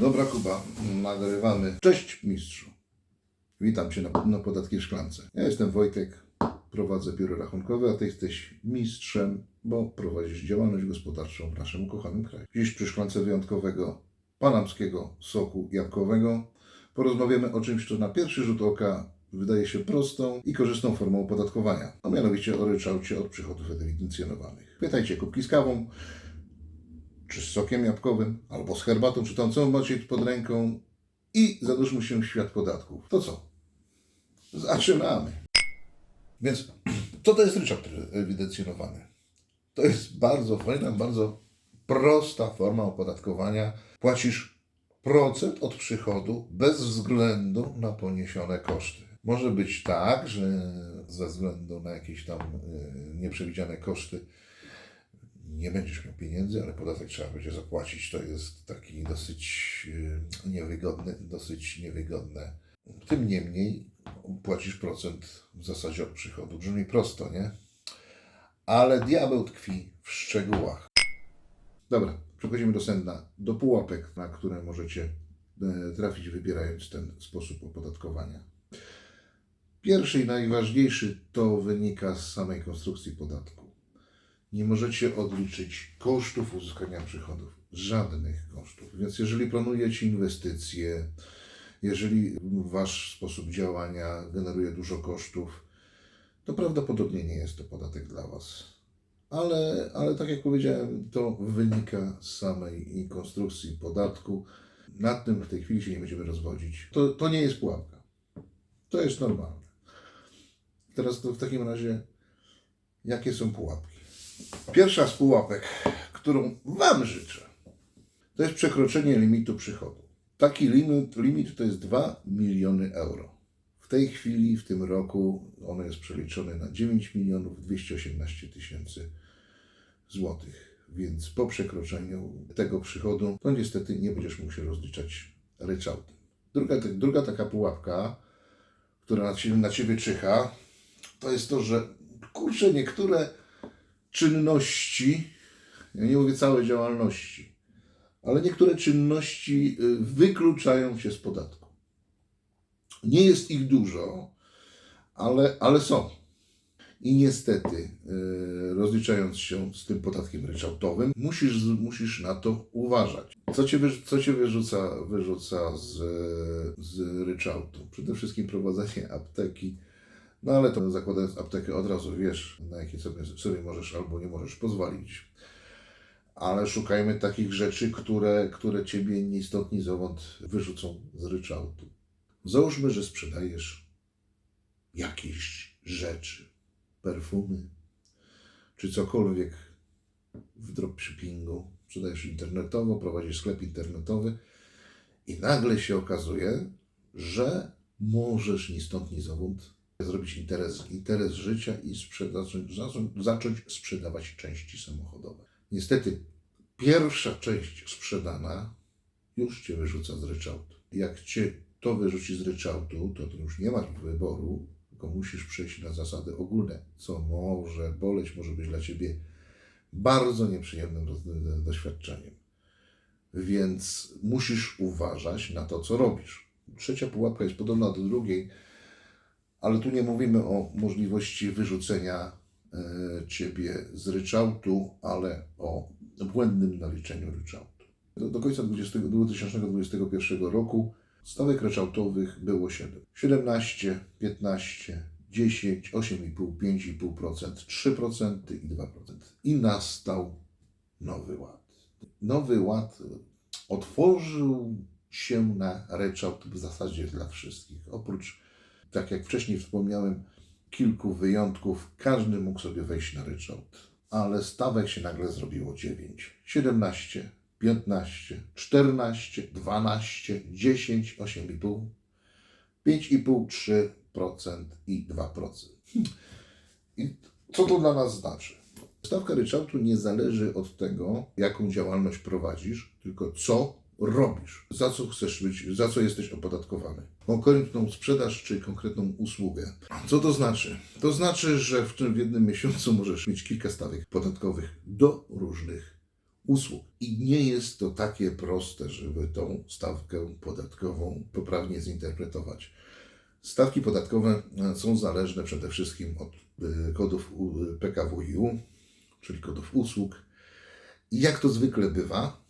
Dobra Kuba, nagrywamy. Cześć mistrzu. Witam Cię na, na Podatki w Szklance. Ja jestem Wojtek, prowadzę biuro rachunkowe, a Ty jesteś mistrzem, bo prowadzisz działalność gospodarczą w naszym ukochanym kraju. Dziś przy szklance wyjątkowego panamskiego soku jabłkowego porozmawiamy o czymś, co na pierwszy rzut oka wydaje się prostą i korzystną formą opodatkowania, a mianowicie o ryczałcie od przychodów ewidencjonowanych. Pytajcie kubki z kawą, czy z sokiem jabłkowym, albo z herbatą, czy tam co macie pod ręką i zanurzmy się w świat podatków. To co? Zaczynamy. Więc co to jest ryczałt ewidencjonowany? To jest bardzo fajna, bardzo prosta forma opodatkowania. Płacisz procent od przychodu bez względu na poniesione koszty. Może być tak, że ze względu na jakieś tam y, nieprzewidziane koszty nie będziesz miał pieniędzy, ale podatek trzeba będzie zapłacić. To jest taki dosyć y, niewygodny, dosyć niewygodne. Tym niemniej płacisz procent w zasadzie od przychodu. Brzmi prosto, nie? Ale diabeł tkwi w szczegółach. Dobra, przechodzimy do sedna, do pułapek, na które możecie e, trafić, wybierając ten sposób opodatkowania. Pierwszy i najważniejszy to wynika z samej konstrukcji podatku. Nie możecie odliczyć kosztów uzyskania przychodów, żadnych kosztów. Więc jeżeli planujecie inwestycje, jeżeli wasz sposób działania generuje dużo kosztów, to prawdopodobnie nie jest to podatek dla was. Ale, ale tak jak powiedziałem, to wynika z samej konstrukcji podatku. Nad tym w tej chwili się nie będziemy rozwodzić. To, to nie jest pułapka. To jest normalne. Teraz to w takim razie, jakie są pułapki? Pierwsza z pułapek, którą Wam życzę, to jest przekroczenie limitu przychodu. Taki limit, limit to jest 2 miliony euro. W tej chwili, w tym roku, ono jest przeliczone na 9 milionów 218 tysięcy złotych. Więc po przekroczeniu tego przychodu, to niestety nie będziesz mógł się rozliczać ryczałtem. Druga, druga taka pułapka, która na ciebie, na ciebie czyha, to jest to, że kurczę, niektóre czynności, ja nie mówię całej działalności, ale niektóre czynności y, wykluczają się z podatku. Nie jest ich dużo, ale, ale są. I niestety, y, rozliczając się z tym podatkiem ryczałtowym, musisz, musisz na to uważać. Co cię, co cię wyrzuca, wyrzuca z, z ryczałtu? Przede wszystkim prowadzenie apteki. No ale to zakładając aptekę od razu wiesz, na jakie sobie, sobie możesz albo nie możesz pozwolić. Ale szukajmy takich rzeczy, które, które ciebie ni zowąd wyrzucą z ryczałtu. Załóżmy, że sprzedajesz jakieś rzeczy, perfumy, czy cokolwiek w dropshippingu. Sprzedajesz internetowo, prowadzisz sklep internetowy i nagle się okazuje, że możesz ni zowąd zrobić interes, interes życia i zacząć, sprzedawać części samochodowe. Niestety, pierwsza część sprzedana już Cię wyrzuca z ryczałtu. Jak Cię to wyrzuci z ryczałtu, to, to już nie masz wyboru, tylko musisz przejść na zasady ogólne, co może boleć, może być dla Ciebie bardzo nieprzyjemnym doświadczeniem. Więc musisz uważać na to, co robisz. Trzecia pułapka jest podobna do drugiej, ale tu nie mówimy o możliwości wyrzucenia e, Ciebie z ryczałtu, ale o błędnym naliczeniu ryczałtu. Do, do końca 20, 2021 roku stawek ryczałtowych było 7. 17, 15, 10, 8,5, 5,5%, 3% i 2%. I nastał nowy ład. Nowy ład otworzył się na ryczałt w zasadzie dla wszystkich. Oprócz tak jak wcześniej wspomniałem, kilku wyjątków, każdy mógł sobie wejść na ryczałt. Ale stawek się nagle zrobiło 9, 17, 15, 14, 12, 10, 8,5, 5,5, 3% i 2%. I co to dla nas znaczy? Stawka ryczałtu nie zależy od tego, jaką działalność prowadzisz, tylko co robisz, za co chcesz być, za co jesteś opodatkowany. Konkretną sprzedaż czy konkretną usługę. Co to znaczy? To znaczy, że w, tym, w jednym miesiącu możesz mieć kilka stawek podatkowych do różnych usług. I nie jest to takie proste, żeby tą stawkę podatkową poprawnie zinterpretować. Stawki podatkowe e, są zależne przede wszystkim od e, kodów PKWiU, czyli kodów usług. I jak to zwykle bywa,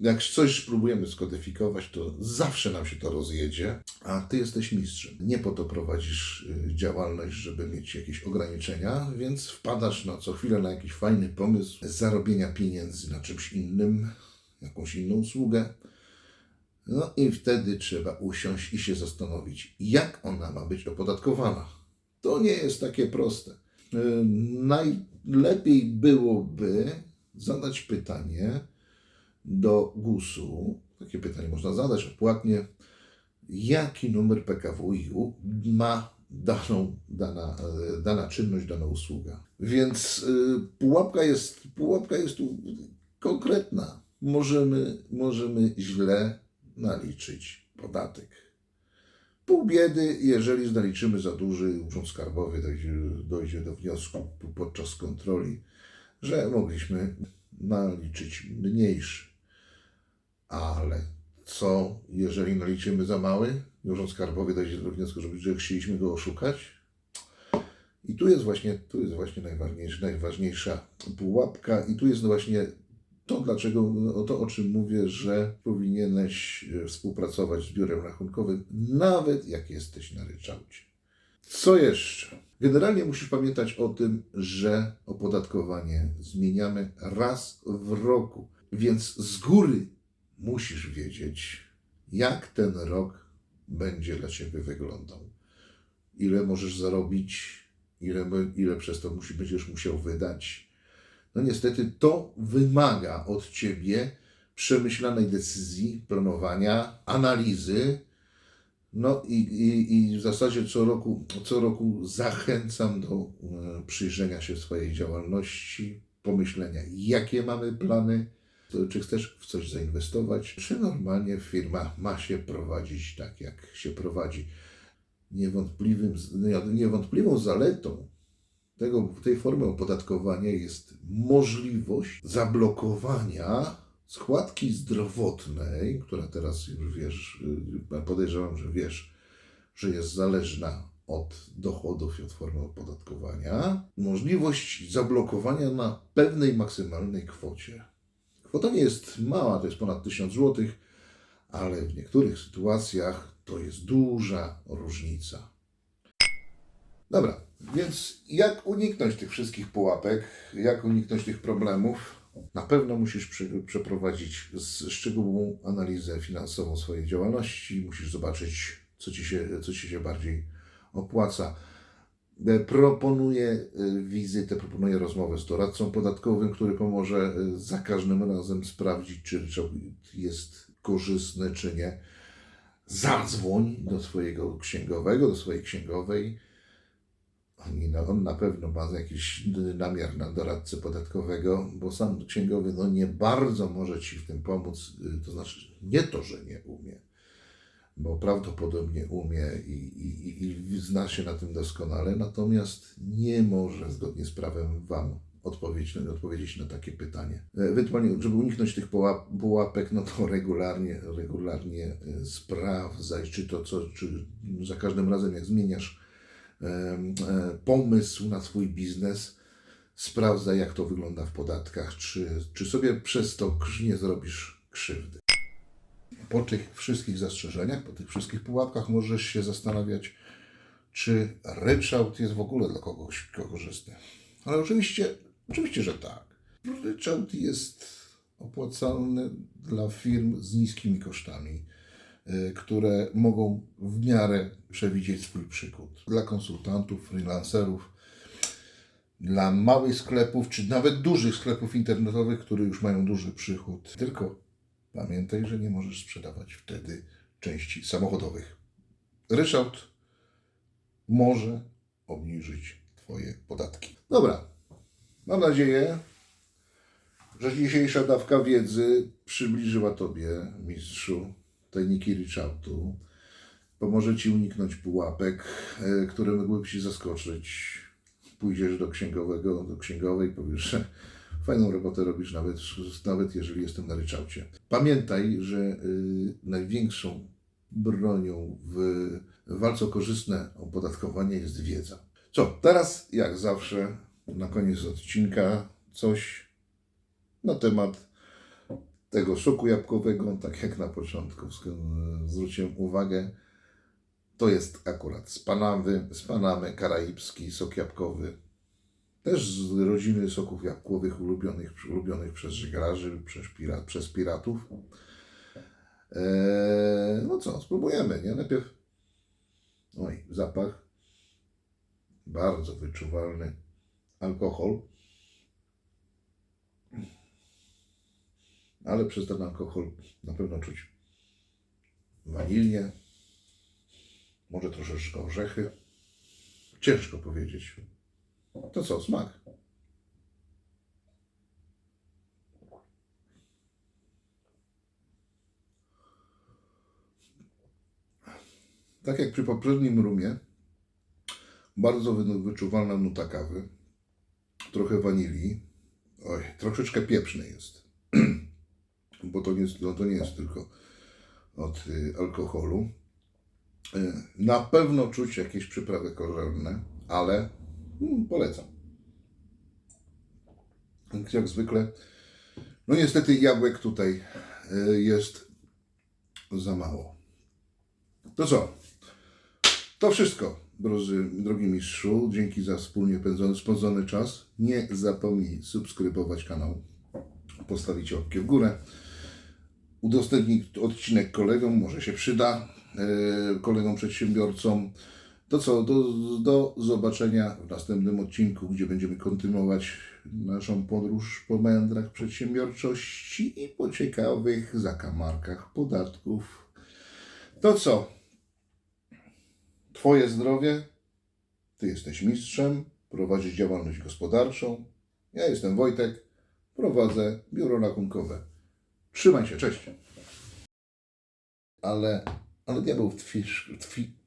jak coś próbujemy skodyfikować, to zawsze nam się to rozjedzie, a ty jesteś mistrzem. Nie po to prowadzisz y, działalność, żeby mieć jakieś ograniczenia, więc wpadasz na co chwilę na jakiś fajny pomysł zarobienia pieniędzy na czymś innym, jakąś inną usługę. No i wtedy trzeba usiąść i się zastanowić, jak ona ma być opodatkowana. To nie jest takie proste. Y, Najlepiej byłoby zadać pytanie do GUS-u. Takie pytanie można zadać odpłatnie. Jaki numer PKWiU ma daną, dana, dana czynność, dana usługa? Więc y, pułapka jest, pułapka jest tu konkretna. Możemy, możemy źle naliczyć podatek. Pół biedy, jeżeli naliczymy za duży, Urząd Skarbowy dojdzie, dojdzie do wniosku podczas kontroli, że mogliśmy naliczyć mniejszy. Ale co, jeżeli naliczymy za mały? Urząd Skarbowy dojdzie do wniosku, że, chcieliśmy go oszukać? I tu jest właśnie, tu jest właśnie najważniejsza, najważniejsza pułapka i tu jest właśnie to, dlaczego, o to, o czym mówię, że powinieneś e, współpracować z biurem rachunkowym, nawet jak jesteś na ryczałcie. Co jeszcze? Generalnie musisz pamiętać o tym, że opodatkowanie zmieniamy raz w roku, więc z góry musisz wiedzieć, jak ten rok będzie dla Ciebie wyglądał. Ile możesz zarobić, ile, ile przez to musi, będziesz musiał wydać. No niestety to wymaga od Ciebie przemyślanej decyzji, planowania, analizy, no i, i, i w zasadzie co roku, co roku zachęcam do e, przyjrzenia się swojej działalności, pomyślenia, jakie mamy plany, czy chcesz w coś zainwestować, czy normalnie firma ma się prowadzić tak, jak się prowadzi. Niewątpliwym, niewątpliwą zaletą tego, tej formy opodatkowania jest możliwość zablokowania składki zdrowotnej, która teraz już wiesz, y, podejrzewam, że wiesz, że jest zależna od dochodów i od formy opodatkowania, możliwość zablokowania na pewnej maksymalnej kwocie. Kwota nie jest mała, to jest ponad 1000 zł, ale w niektórych sytuacjach to jest duża różnica. Dobra, więc jak uniknąć tych wszystkich pułapek, jak uniknąć tych problemów? Na pewno musisz przy, przeprowadzić szczegółową analizę finansową swojej działalności, musisz zobaczyć, co ci się, co ci się bardziej opłaca. E, Proponuję e, wizytę, proponuję rozmowę z doradcą podatkowym, który pomoże e, za każdym razem sprawdzić, czy ryczałt jest korzystny, czy nie. Zadzwoń do swojego księgowego, do swojej księgowej. On na pewno ma jakiś namiar na doradcę podatkowego, bo sam księgowy no nie bardzo może Ci w tym pomóc. To znaczy, nie to, że nie umie, bo prawdopodobnie umie i, i, i- zna się na tym doskonale, natomiast nie może zgodnie z prawem Wam odpowiedzieć, odpowiedzieć na takie pytanie. Ewentualnie, żeby uniknąć tych pułap, pułapek, no to regularnie, regularnie e, sprawdzaj, czy to co, czy za każdym razem jak zmieniasz e, pomysł na swój biznes, sprawdzaj jak to wygląda w podatkach, czy, czy sobie przez to nie zrobisz krzywdy. Po tych wszystkich zastrzeżeniach, po tych wszystkich pułapkach możesz się zastanawiać, czy ryczałt jest w ogóle dla kogoś korzystny. Ale oczywiście, oczywiście, że tak. Ryczałt jest opłacalny dla firm z niskimi kosztami, y, które mogą w miarę przewidzieć swój przychód. Dla konsultantów, freelancerów, dla małych sklepów, czy nawet dużych sklepów internetowych, które już mają duży przychód. Tylko pamiętaj, że nie możesz sprzedawać wtedy części samochodowych. Ryczałt może obniżyć Twoje podatki. Dobra, mam nadzieję, że dzisiejsza dawka wiedzy przybliżyła Tobie, mistrzu, tajniki ryczałtu. Pomoże Ci uniknąć pułapek, e, które mogłyby Ci zaskoczyć. Pójdziesz do księgowego, do księgowej, powiesz, Fajną robotę robisz nawet, nawet jeżeli jestem na ryczałcie. Pamiętaj, że y, największą bronią w walce o korzystne opodatkowanie jest wiedza. Co, teraz jak zawsze na koniec odcinka coś na temat tego soku jabłkowego, tak jak na początku zwróciłem uwagę, to jest akurat z Panamy, z Panamy karaibski sok jabłkowy. Też z rodziny soków jabłkowych ulubionych, ulubionych przez żeglarzy, przez, pirat, przez piratów. Eee, no co, spróbujemy, nie? Najpierw. Oj, zapach. Bardzo wyczuwalny. Alkohol. Ale przez ten alkohol na pewno czuć wanilię. Może troszeczkę orzechy. Ciężko powiedzieć. To co, smak? Tak jak przy poprzednim rumie, bardzo wy- wyczuwalna nuta kawy, trochę wanilii, oj, troszeczkę pieprzny jest, bo to nie jest, no to nie jest tylko od y, alkoholu. Y, Na pewno czuć jakieś przyprawy korzelne, ale mm, polecam. Jak- zwykle, no niestety jabłek tutaj y, jest za mało. To co? To wszystko, drodzy, drogi mistrzu. Dzięki za wspólnie pędzony, spędzony czas. Nie zapomnij subskrybować kanał, postawić łapkę w górę. Udostępnij odcinek kolegom, może się przyda, e, kolegom przedsiębiorcom. To co, do, do zobaczenia w następnym odcinku, gdzie będziemy kontynuować naszą podróż po meandrach przedsiębiorczości i po ciekawych zakamarkach podatków. To co? Twoje zdrowie, Ty jesteś mistrzem, prowadzisz działalność gospodarczą. Ja jestem Wojtek, prowadzę biuro rachunkowe. Trzymaj się, cześć. Ale, ale diabeł tkwi, tkwi,